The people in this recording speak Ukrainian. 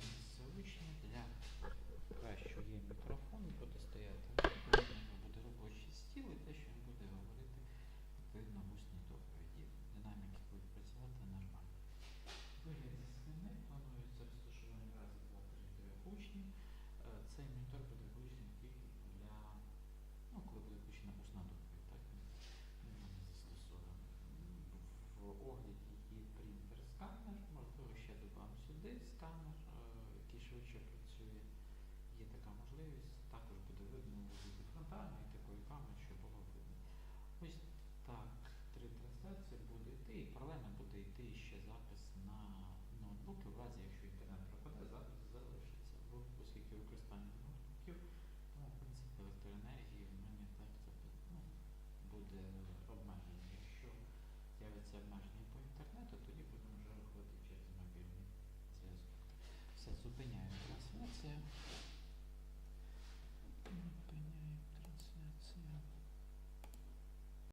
це місце для кращого є мікрофон буде стояти. Робочий стіл і те, що він буде говорити відповідно в доповіді. Динаміки будуть працювати нормально. Вигляд зміни планується розташування разів 2-3 учнів. Е, цей монітор буде зупиняємо.